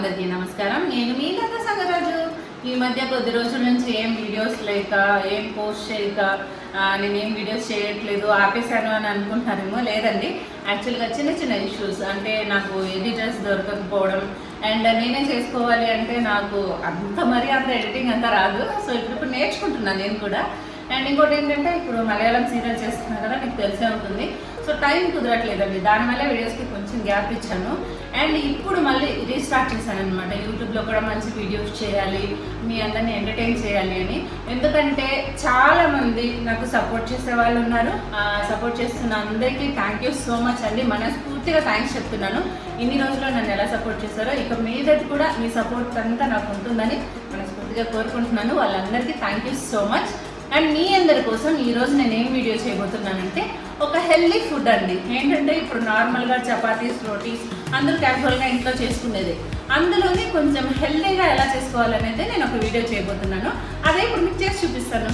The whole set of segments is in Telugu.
అందరికీ నమస్కారం. నేను మీ లత సంగరాజు. ఈ మధ్య కొద్ది రోజుల నుంచి ఏం వీడియోస్ లేక ఏం పోస్ట్ చేయక నేనేం వీడియోస్ చేయట్లేదు ఆపేశాను అని అనుకుంటున్నారేమో లేదండి. యాక్చువల్గా చిన్న చిన్న ఇష్యూస్ అంటే నాకు ఎడిటర్స్ దొరకకపోవడం అండ్ నేనే చేసుకోవాలి అంటే నాకు అంత మరీ అంత ఎడిటింగ్ అంతా రాదు. సో ఇప్పుడు ఇప్పుడు నేర్చుకుంటున్నాను నేను కూడా. అండ్ ఇంకోటి ఏంటంటే ఇప్పుడు మలయాళం సీరియల్ చేస్తున్నారు కదా మీకు తెలిసే ఉంటుంది. సో టైం కుదరట్లేదండి దానివల్ల వీడియోస్కి కొంచెం గ్యాప్ ఇచ్చాను. అండ్ ఇప్పుడు మళ్ళీ రీస్టార్ట్ చేశాను అనమాట యూట్యూబ్లో కూడా మంచి వీడియోస్ చేయాలి మీ అందరిని ఎంటర్టైన్ చేయాలి అని. ఎందుకంటే చాలామంది నాకు సపోర్ట్ చేసే వాళ్ళు ఉన్నారు. సపోర్ట్ చేస్తున్న అందరికీ థ్యాంక్ యూ సో మచ్ అండి. మనస్ఫూర్తిగా థ్యాంక్స్ చెప్తున్నాను. ఇన్ని రోజుల్లో నన్ను ఎలా సపోర్ట్ చేశారో ఇక మీదటి కూడా మీ సపోర్ట్ అంతా నాకు ఉంటుందని మనస్ఫూర్తిగా కోరుకుంటున్నాను. వాళ్ళందరికీ thank you so much and మీ అందరి కోసం ఈరోజు నేను ఏం వీడియో చేయబోతున్నానంటే ఒక హెల్దీ ఫుడ్ అండి. ఏంటంటే ఇప్పుడు నార్మల్గా చపాతీస్ రోటీస్ అందరూ క్యాజువల్గా ఇంట్లో చేసుకునేది. అందులోనే కొంచెం హెల్దీగా ఎలా చేసుకోవాలనేది నేను ఒక వీడియో చేయబోతున్నాను. అదే ఇప్పుడు మీకు చేసి చూపిస్తాను.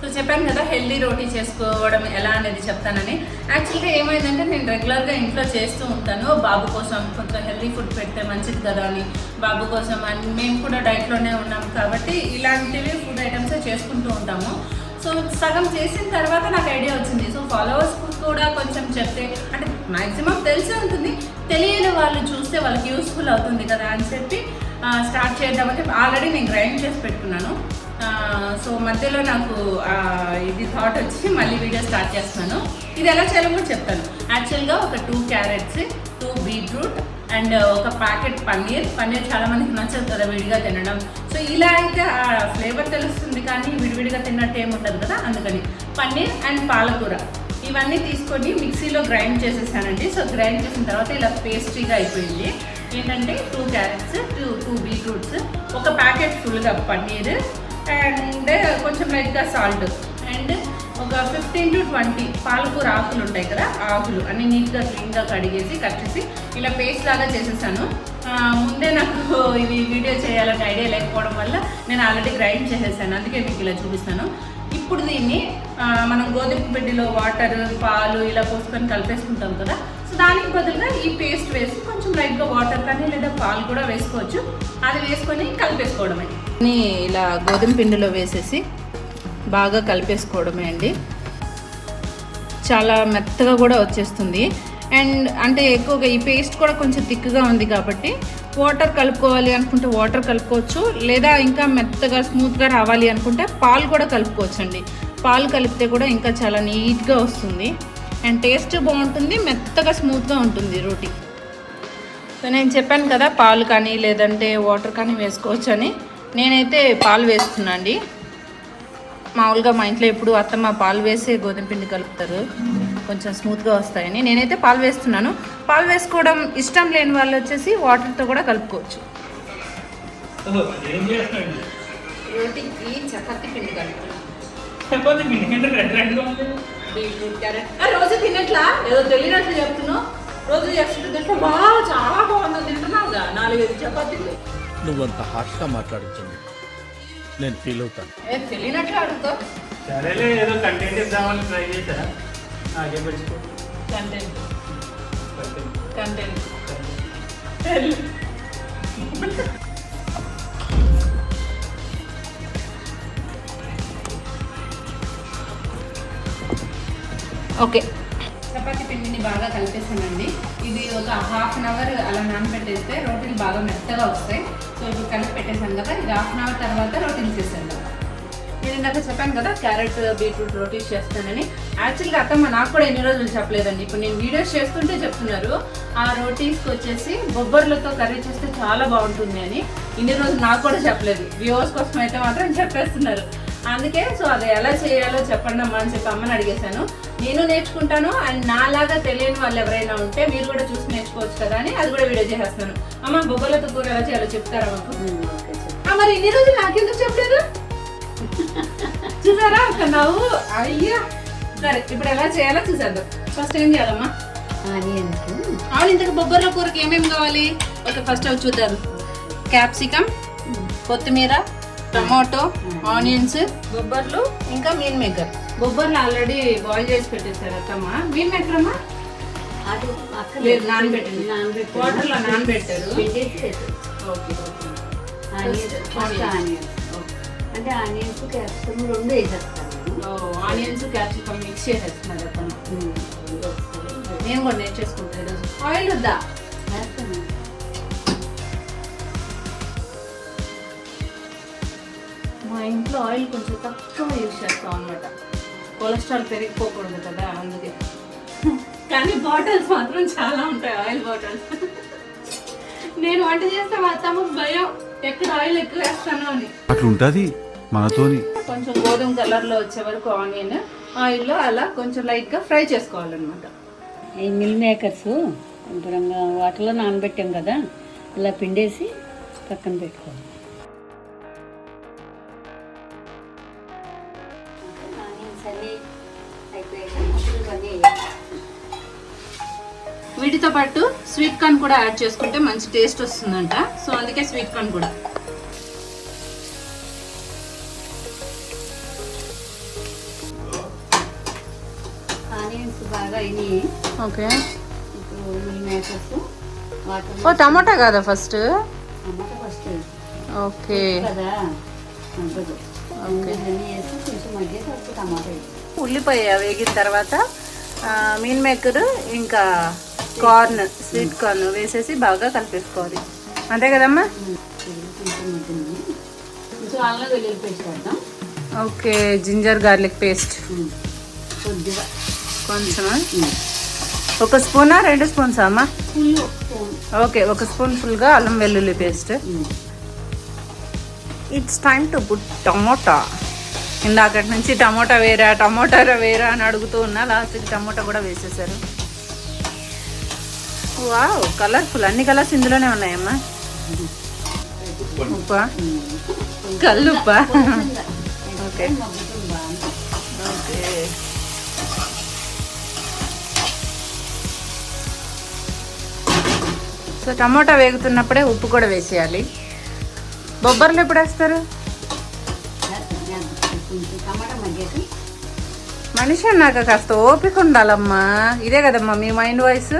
సో చెప్పాను కదా హెల్దీ రోటీ చేసుకోవడం ఎలా అనేది చెప్తానని. యాక్చువల్గా ఏమైందంటే నేను రెగ్యులర్గా ఇంట్లో చేస్తూ ఉంటాను. బాబు కోసం కొంచెం హెల్దీ ఫుడ్ పెడితే మంచిది కదా అని. బాబు కోసం అని. మేము కూడా డైట్లోనే ఉన్నాం కాబట్టి ఇలాంటివి చేసుకుంటూ ఉంటాము. సో సగం చేసిన తర్వాత నాకు ఐడియా వచ్చింది. సో ఫాలోవర్స్ కూడా కొంచెం చెప్తే అంటే మ్యాక్సిమం తెలిసే ఉంటుంది. తెలియని వాళ్ళు చూస్తే వాళ్ళకి యూస్ఫుల్ అవుతుంది కదా అని చెప్పి స్టార్ట్ చేద్దామని ఆల్రెడీ నేను గ్రైండ్ చేసి పెట్టుకున్నాను. సో మధ్యలో నాకు ఇది థాట్ వచ్చి మళ్ళీ వీడియో స్టార్ట్ చేస్తున్నాను. ఇది ఎలా చేయాలో కూడా చెప్తాను. యాక్చువల్గా ఒక two carrots two beetroot and ఒక ప్యాకెట్ పన్నీర్. పన్నీర్ చాలా మందికి నచ్చదు కదా విడిగా తినడం. సో ఇలా అయితే ఆ ఫ్లేవర్ తెలుస్తుంది కానీ విడివిడిగా తిన్నట్టు ఏమి కదా అందుకని. పన్నీర్ అండ్ పాలకూర. ఇవన్నీ తీసుకొని మిక్సీలో గ్రైండ్ చేసేసానండి. సో గ్రైండ్ చేసిన తర్వాత ఇలా పేస్ట్రీగా అయిపోయింది. ఏంటంటే two carrots two two beetroots ఒక ప్యాకెట్ ఫుల్గా పన్నీర్ అండ్ కొంచెం లైట్గా సాల్ట్. ఒక ఫిఫ్టీన్ టు ట్వంటీ పాలకూర ఆకులు ఉంటాయి కదా ఆకులు అన్ని నీట్గా క్లీన్గా కడిగేసి కట్ చేసి ఇలా పేస్ట్ లాగా చేసేసాను. ముందే నాకు ఇది వీడియో చేయాలని ఐడియా లేకపోవడం వల్ల నేను ఆల్రెడీ గ్రైండ్ చేసేసాను. అందుకే మీకు ఇలా చూపిస్తాను. ఇప్పుడు దీన్ని మనం గోధుమ పిండిలో వాటర్ పాలు ఇలా పోసుకొని కలిపేసుకుంటాం కదా. సో దానికి బదులుగా ఈ పేస్ట్ వేసి కొంచెం లైట్గా వాటర్ కానీ లేదా పాలు కూడా వేసుకోవచ్చు. అది వేసుకొని కలిపేసుకోవడమే. ఇలా గోధుమ పిండిలో వేసేసి బాగా కలిపేసుకోవడమే అండి. చాలా మెత్తగా కూడా వచ్చేస్తుంది. అండ్ అంటే ఎక్కువగా ఈ పేస్ట్ కూడా కొంచెం థిక్గా ఉంది కాబట్టి వాటర్ కలుపుకోవాలి అనుకుంటే వాటర్ కలుపుకోవచ్చు. లేదా ఇంకా మెత్తగా స్మూత్గా రావాలి అనుకుంటే పాలు కూడా కలుపుకోవచ్చు అండి పాలు కలిపితే కూడా ఇంకా చాలా నీట్గా వస్తుంది. అండ్ టేస్ట్ బాగుంటుంది మెత్తగా స్మూత్గా ఉంటుంది రోటీ. సో నేను చెప్పాను కదా పాలు కానీ లేదంటే వాటర్ కానీ వేసుకోవచ్చు అని నేనైతే పాలు వేస్తున్నాను అండి మామూలుగా మా ఇంట్లో ఎప్పుడు అత్తమ్మ పాలు వేసి గోధుమ పిండి కలుపుతారు. కొంచెం స్మూత్గా వస్తాయని. నేనైతే పాలు వేస్తున్నాను. పాలు వేసుకోవడం ఇష్టం లేని వాళ్ళు వచ్చేసి వాటర్తో కూడా కలుపుకోవచ్చు. రోటీకి చపాతీ పిండి బీట్రూట్ క్యారెట్. రోజు తినట్లా? ఏదో తెలియనట్లు చెప్తున్నావు. రోజు చేస్తుంటే తింటా బాగా చాలా బాగుంది. తింటున్నావుగా? నాలుగైదు చపాతీలు. నువ్వంత హార్ష్గా మాట్లాడించండి నేను ఫీల్ అవుతాను. ఏ తెలియనట్లు అడుగుతావు సరేలే ఏదో కంటెంట్ ఇద్దామని ట్రై చేశా నాకే మర్చిపో కంటెంట్ కంటెంట్ కంటెంట్ ఓకే. చపాతీ పిండిని బాగా కలిపేసానండి. ఇది ఒక హాఫ్ అన్ అవర్ అలా నానబెట్టేస్తే రోటీలు బాగా మెత్తగా వస్తాయి. సో ఇప్పుడు కలిపి పెట్టేసాను కదా ఇది హాఫ్ అన్ అవర్ తర్వాత రోటీలు చేసేద్దాం. నేను ఇందాక చెప్పాను కదా క్యారెట్ బీట్రూట్ రోటీస్ చేస్తానని. యాక్చువల్గా అత్తమ్మ నాకు కూడా ఎన్ని రోజులు చెప్పలేదండి. ఇప్పుడు నేను వీడియోస్ చేస్తుంటే చెప్తున్నారు ఆ రోటీస్కి వచ్చేసి బొబ్బర్లతో కర్రీ చేస్తే చాలా బాగుంటుంది అని. ఇన్ని రోజులు నాకు కూడా చెప్పలేదు. వ్యూవర్స్ కోసం అయితే మాత్రం చెప్పేస్తున్నారు. అందుకే సో అది ఎలా చేయాలో చెప్పండి అమ్మా అని చెప్పి అమ్మని అడిగేశాను. నేను నేర్చుకుంటాను అండ్ నాలాగా తెలియని వాళ్ళు ఎవరైనా ఉంటే మీరు కూడా చూసి నేర్చుకోవచ్చు కదా అని అది కూడా వీడియో చేసేస్తున్నాను. అమ్మ బొబ్బర్లతో కూర ఎలా చేయాలో చెప్తారా మాకు మరి ఇన్ని రోజులు నాకెందుకు చెప్పలేదు? చూసారా ఒక నవ్వు? అయ్యా! సరే ఇప్పుడు ఎలా చేయాలో చూసేద్దాం. ఫస్ట్ ఏం చేయాలమ్మా? ఆనియన్స్ అవును ఇంతకు బొబ్బర్ల కూరకి ఏమేమి కావాలి? ఓకే ఫస్ట్ అవి చూద్దాం. క్యాప్సికమ్ కొత్తిమీర టమాటో ఆనియన్స్ బొబ్బర్లు ఇంకా మీన్ మేకర్. బొబ్బర్లు ఆల్రెడీ బాయిల్ చేసి పెట్టేశారు అత్తమ్మ. మేకర్ అమ్మా అది లేదు నానబెట్టింది. నానబెట్టి వాటర్లో నానబెట్టారు. పెట్టేసి పెట్టు. ఓకే ఆనియన్స్ అంటే ఆనియన్స్ క్యాప్సికమ్ రెండు వేసేస్తాను నేను. ఆనియన్స్ క్యాప్సికమ్ మిక్స్ చేసేస్తున్నారు అతను. మేము కూడా నేర్చేసుకుంటాం ఈరోజు. ఆయిల్ వద్దా. మా ఇంట్లో ఆయిల్ కొంచెం తక్కువ యూజ్ చేస్తాం అనమాట కొలెస్ట్రాల్ పెరిగిపోకూడదు కదా అందుకే. కానీ బాటిల్స్ మాత్రం చాలా ఉంటాయి ఆయిల్ బాటిల్స్. నేను వంట చేస్తే మా అత్తమ్మకు భయం ఎక్కడ ఆయిల్ ఎక్కువ వేస్తాను అని. అట్లుంటది మనతోని. కొంచెం గోధుమ కలర్లో వచ్చే వరకు ఆనియన్ ఆయిల్లో అలా కొంచెం లైట్గా ఫ్రై చేసుకోవాలన్నమాట. ఈ మిల్ మేకర్స్ శుభ్రంగా వాటర్లో నానబెట్టాం కదా ఇలా పిండేసి పక్కన పెట్టుకోవాలి. పాటు స్వీట్ కార్న్ కూడా యాడ్ చేసుకుంటే మంచి టేస్ట్ వస్తుందంట. సో అందుకే స్వీట్ కార్న్ కూడా. ఓకే. ఓ టమాటా కదా ఫస్ట్ ఓకే. ఉల్లిపాయ వేగిన తర్వాత మీన్ మేకర్ ఇంకా కార్న్ స్వీట్ కార్న్ వేసేసి బాగా కలిపేసుకోవాలి. అంతే కదమ్మా? Okay ginger garlic paste. కొద్దిగా. కొంచెం. ఒక స్పూనా రెండు స్పూన్స్ అమ్మా? ఓకే ఒక స్పూన్ ఫుల్గా అల్లం వెల్లుల్లి paste. Its time to put tomato. ఇందాకటి నుంచి టమోటా వేరా టమోటా వేరా అని అడుగుతూ ఉన్నా లాస్ట్కి టమోటా కూడా వేసేసారు. వావ్ కలర్ఫుల్ అన్ని కలర్స్ ఇందులోనే ఉన్నాయమ్మా. ఉప్పా? కల్లుప్పా? ఓకే. ఓకే. సో టమోటా వేగుతున్నప్పుడే ఉప్పు కూడా వేసేయాలి. బొబ్బర్లు ఎప్పుడు వేస్తారు? మనిషి అన్నాక కాస్త ఓపిక ఉండాలమ్మా. ఇదే కదమ్మా మీ మైండ్ వాయిస్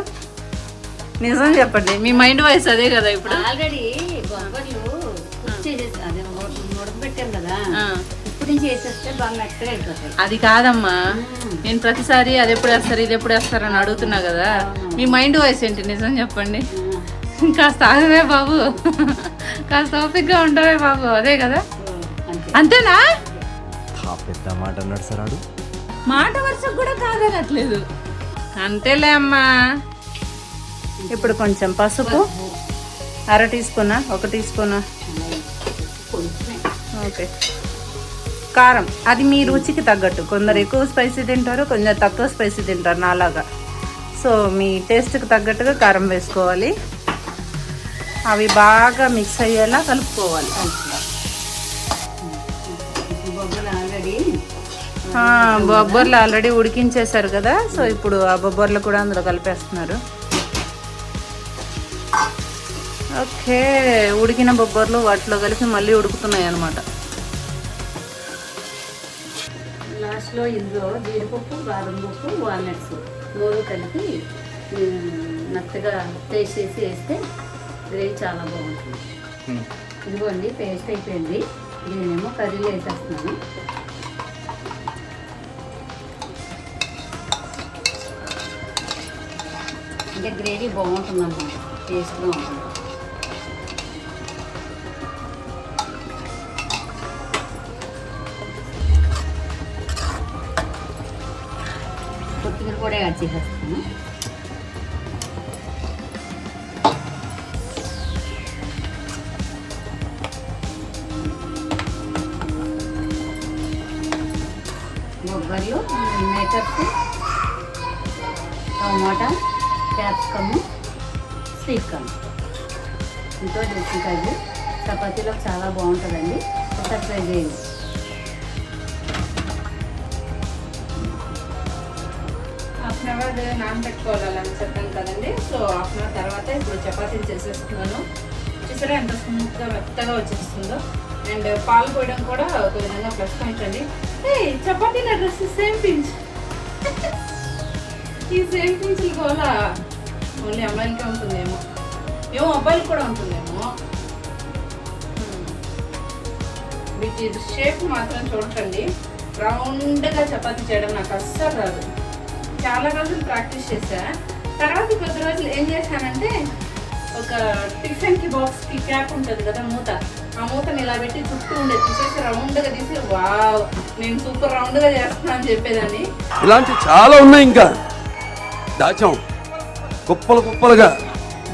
నిజం చెప్పండి మీ మైండ్ వాయిస్ అదే కదా ఇప్పుడు? ఆల్రెడీ బొబ్బర్లు కుక్ చేసేసి అదే ఉడకబెట్టాం కదా. ఆ. ఇప్పుడు నుంచి వేసేస్తే బాగా మెత్తగా అయిపోతాయి. అది కాదమ్మా. నేను ప్రతిసారి అది ఎప్పుడు వేస్తారు ఇది ఎప్పుడు వేస్తారు అని అడుగుతున్నా కదా. మీ మైండ్ వాయిస్ ఏంటి? నిజం చెప్పండి. కాస్త ఆగవే బాబు. కాస్త ఓపిక్గా ఉండవే బాబు అదే కదా. అంతే. అంతేనా? పెద్ద మాట అన్నాడు సార్ మాట వరుసకు కూడా కాదనట్లేదు. అంతేలే అమ్మా. ఇప్పుడు కొంచెం పసుపు. అర టీ స్పూనా ఒక టీ స్పూనా ఓకే. కారం. అది మీ రుచికి తగ్గట్టు. కొందరు ఎక్కువ స్పైసీ తింటారు కొందరు తక్కువ స్పైసీ తింటారు నాలాగా. సో మీ టేస్ట్కి తగ్గట్టుగా కారం వేసుకోవాలి. అవి బాగా మిక్స్ అయ్యేలా కలుపుకోవాలి. ఆల్రెడీ బొబ్బర్లు ఆల్రెడీ ఉడికించేశారు కదా. సో ఇప్పుడు ఆ బొబ్బర్లు కూడా అందులో కలిపేస్తున్నారు. ఓకే ఉడికిన బొబ్బర్లు వాటిలో కలిపి మళ్ళీ ఉడుకుతున్నాయి అనమాట లాస్ట్లో ఇందులో జీడిపప్పు బాదం పప్పు వాల్నట్స్ మూడు కలిపి మెత్తగా పేస్ట్ చేసి వేస్తే గ్రేవీ చాలా బాగుంటుంది. ఇదిగోండి పేస్ట్ అయిపోయింది. నేనేమో కర్రీలో వేసేస్తున్నాను. అంటే గ్రేవీ బాగుంటుంది అన్నమాట టేస్ట్గా ఉంటుంది. యాడ్ చేసేస్తాను బొబ్బర్లు మేకప్స్ టమాటా క్యాప్సికము స్వీట్ కార్న్ ఎంతో కాదు చపాతీలో చాలా బాగుంటుందండి. ఒకసారి ట్రై చేయండి. అన్ అవర్ నానబెట్టుకోవాలని అని చెప్పాను కదండి. సో హాఫ్ అన్ అవర్ తర్వాత ఇప్పుడు చపాతీలు చేసేస్తున్నాను. చూసారా ఎంత స్మూత్గా మెత్తగా వచ్చేస్తుందో. అండ్ పాలు పోయడం కూడా ఒక విధంగా ప్లస్ పాయింట్ అండి ఏ చపాతీల డ్రెస్ సేమ్ పించ్. ఈ సేమ్ పించ్లు కూడా ఓన్లీ అమ్మాయిలకే ఉంటుందేమో. ఏమో అబ్బాయిలు కూడా ఉంటుందేమో. వీటి షేప్ మాత్రం చూడకండి. రౌండ్గా చపాతీ చేయడం నాకు అస్సలు రాదు. చాలా రోజులు ప్రాక్టీస్ చేశా. తర్వాత కొద్ది రోజులు ఏం చేశానంటే ఒక టిఫిన్కి బాక్స్కి క్యాప్ ఉంటుంది కదా మూత. ఆ మూతని ఇలా పెట్టి చుట్టూ ఉండే తీసేసి రౌండ్గా తీసి వావ్ నేను సూపర్ రౌండ్గా చేస్తున్నా అని చెప్పేదాన్ని. ఇలాంటి చాలా ఉన్నాయి ఇంకా. దాచాం. కుప్పలు కుప్పలుగా.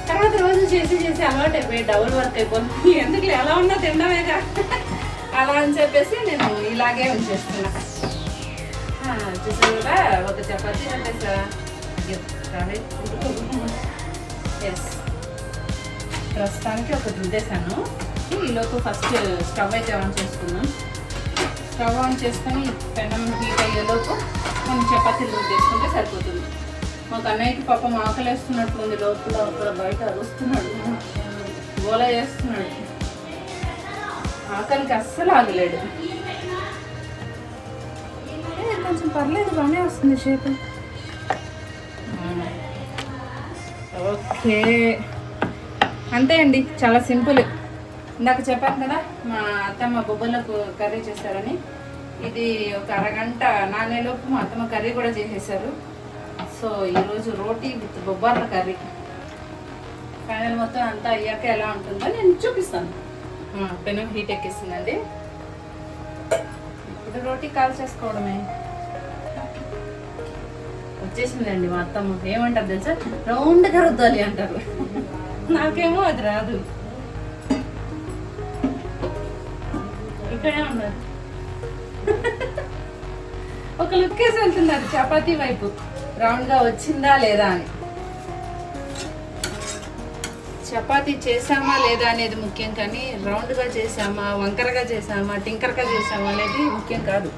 తర్వాత రోజు చేసి చేసి అలవాటు అయిపోయి డబుల్ వర్క్ అయిపోతుంది. ఎందుకు ఎలా ఉన్నా తినడమేగా. అలా అని చెప్పేసి నేను ఇలాగే ఉంచేస్తున్నా. చూసారు ఒక చపాతీ అంటే ఎస్ ప్రస్తుతానికి ఒకటి రుద్దేశాను ఈలోపు ఫస్ట్ స్టవ్ అయితే ఆన్ చేసుకుందాం స్టవ్ ఆన్ చేసుకొని పెనం హీట్ అయ్యేలోపు మనం చపాతీలు రుద్దేసుకుంటే సరిపోతుంది. మాకు అన్నయ్యకి పాపం ఆకలేస్తున్నట్లుంది లోపల అక్కడ బయట అరుస్తున్నాడు. గోల చేస్తున్నాడు. ఆకలికి అస్సలు ఆగలేడు. కొంచెం పర్లేదు బాగానే వస్తుంది షేప్. ఓకే. అంతే అండి చాలా సింపుల్. ఇందాక చెప్పాను కదా మా అత్తమ్మ బొబ్బలకు కర్రీ చేశారని ఇది ఒక అరగంట నానేలోపు మా అత్తమ్మ కర్రీ కూడా చేసేసారు. సో ఈరోజు రోటీ విత్ బొబ్బర్ల కర్రీ. ఫైనల్ మొత్తం అంతా అయ్యాక ఎలా ఉంటుందో నేను చూపిస్తాను. పెను హీట్ ఎక్కిస్తుందండి ఇప్పుడు రోటీ కాల్ చేసుకోవడమే. వచ్చేసిందండి మా అత్తమ్మ. ఏమంటారు తెలుసా? రౌండ్గా రుద్దాలి అంటారు. నాకేమో అది రాదు. ఇక్కడే ఉన్నారు. ఒక లుక్ వేసి వెళ్తున్నారు చపాతీ వైపు. రౌండ్గా వచ్చిందా లేదా అని. చపాతీ చేసామా లేదా అనేది ముఖ్యం కానీ రౌండ్గా చేసామా వంకరగా చేసామా టింకరగా చేసామా అనేది ముఖ్యం కాదు.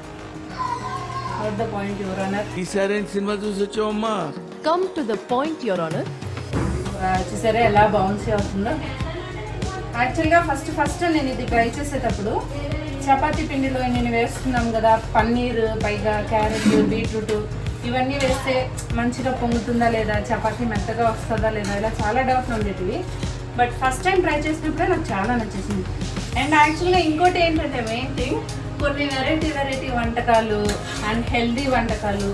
అవుట్ ద పాయింట్ యువర్ అన్నర్ ఈసారి సినిమా చూసి వచ్చావమ్మా? Come to the point, Your Honor. చూసారా ఎలా బౌన్సీ అవుతుందో? యాక్చువల్గా ఫస్ట్ ఫస్ట్ నేను ఇది ట్రై చేసేటప్పుడు చపాతీ పిండిలో నేను వేస్తున్నాం కదా పన్నీర్ పైగా క్యారెట్ బీట్రూట్ ఇవన్నీ వేస్తే మంచిగా పొంగుతుందా లేదా చపాతీ మెత్తగా వస్తుందా లేదా ఇలా చాలా డౌట్లు ఉండేటివి. బట్ ఫస్ట్ టైం ట్రై చేసినప్పుడే నాకు చాలా నచ్చేసింది. అండ్ యాక్చువల్గా ఇంకోటి ఏంటంటే మెయిన్ థింగ్ కొన్ని వెరైటీ వెరైటీ వంటకాలు అండ్ హెల్దీ వంటకాలు.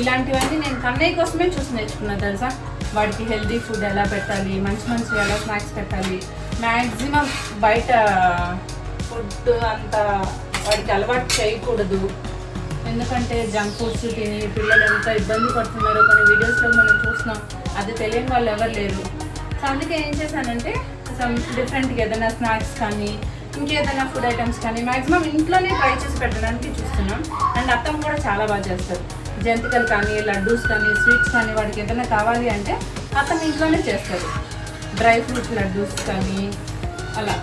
ఇలాంటివన్నీ నేను కన్నయ్య కోసమే చూసి నేర్చుకున్నాను తెలుసా? వాడికి హెల్దీ ఫుడ్ ఎలా పెట్టాలి మంచి మంచి ఎలా స్నాక్స్ పెట్టాలి. మ్యాక్సిమం బయట ఫుడ్ అంత వాడికి అలవాటు చేయకూడదు. ఎందుకంటే జంక్ ఫుడ్స్ తిని పిల్లలు ఎంత ఇబ్బంది పడుతున్నారో. కొన్ని వీడియోస్లో మనం చూస్తున్నాం అది తెలియని వాళ్ళు ఎవరు లేరు. సో అందుకే ఏం చేశానంటే సమ్ డిఫరెంట్గా ఏదైనా స్నాక్స్ కానీ ఇంకేదైనా ఫుడ్ ఐటమ్స్ కానీ మాక్సిమం ఇంట్లోనే ట్రై చేసి పెట్టడానికి చూస్తున్నాం. అండ్ అత్తమ్మ కూడా చాలా బాగా చేస్తారు. జంతికలు కానీ లడ్డూస్ కానీ స్వీట్స్ కానీ వాడికి ఏదైనా కావాలి అంటే అతను ఇంట్లోనే చేస్తారు. డ్రై ఫ్రూట్స్ లడ్డూస్ కానీ అలా.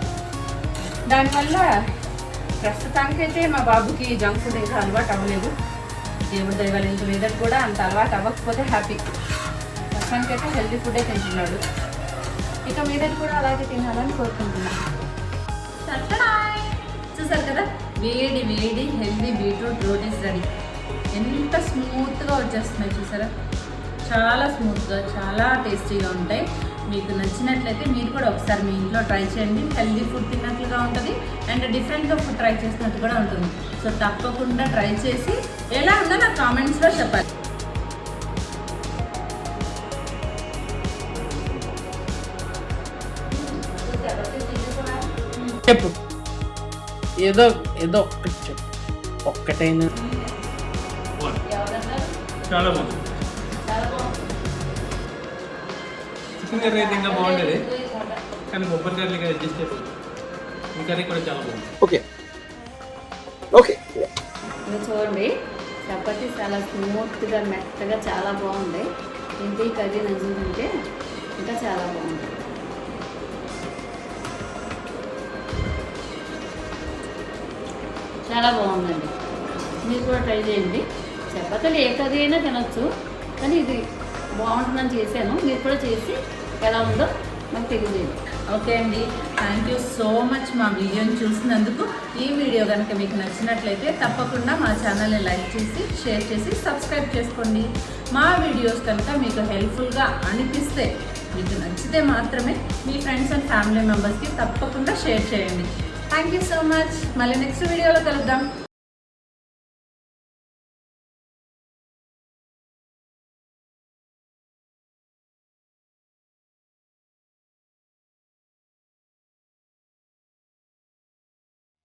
దానివల్ల ప్రస్తుతానికైతే మా బాబుకి జంక్ ఫుడ్ ఇంకా అలవాటు అవ్వలేదు. దేవుడి దైవాలు ఇంత మీదకి కూడా అంత అలవాటు అవ్వకపోతే హ్యాపీ ప్రస్తుతానికైతే హెల్తీ ఫుడే తింటున్నాడు. ఇక మీదటి కూడా అలాగే తినాలని కోరుకుంటున్నాను. చూసారు కదా? వేడి వేడి హెల్దీ బీట్రూట్ రోటీస్ రెడీ. ఎంత స్మూత్గా వచ్చేస్తున్నాయి చూసారా? చాలా స్మూత్గా చాలా టేస్టీగా ఉంటాయి. మీకు నచ్చినట్లయితే మీరు కూడా ఒకసారి మీ ఇంట్లో ట్రై చేయండి. హెల్దీ ఫుడ్ తిన్నట్లుగా ఉంటుంది. అండ్ డిఫరెంట్గా ఫుడ్ ట్రై చేసినట్టు కూడా ఉంటుంది. సో తప్పకుండా ట్రై చేసి ఎలా ఉందో నాకు కామెంట్స్లో చెప్పాలి చెప్పు. ఏదో ఏదో ఒక్కటి చెప్పు. ఒక్కటైనా. చాలా బాగుంది. చికెన్ కర్రీ అయితే ఇంకా బాగుండేది. కానీ బొబ్బరి కర్రీగా అడ్జస్ట్ అయిపోయింది. ఈ కర్రీ కూడా చాలా బాగుంది. ఓకే. ఓకే. చూడండి. చపాతీ చాలా స్మూత్గా మెత్తగా చాలా బాగుంది. ఇంటి కర్రీ నంచుకుంటే ఇంకా చాలా బాగుంది. చాలా బాగుందండి. మీరు కూడా ట్రై చేయండి. చపాతీలు ఏ కర్రీ అయినా తినొచ్చు. కానీ ఇది బాగుంటుందని చేశాను. మీరు కూడా చేసి ఎలా ఉందో నాకు తెలియజేయండి. ఓకే అండి. థ్యాంక్ యూ సో మచ్ మా వీడియోని చూసినందుకు ఈ వీడియో కనుక మీకు నచ్చినట్లయితే తప్పకుండా మా ఛానల్ని లైక్ చేసి షేర్ చేసి సబ్స్క్రైబ్ చేసుకోండి. మా వీడియోస్ కనుక మీకు హెల్ప్ఫుల్గా అనిపిస్తే మీకు నచ్చితే మాత్రమే మీ ఫ్రెండ్స్ అండ్ ఫ్యామిలీ మెంబర్స్కి తప్పకుండా షేర్ చేయండి. థ్యాంక్ యూ సో మచ్ మళ్ళీ నెక్స్ట్ వీడియోలో కలుద్దాం.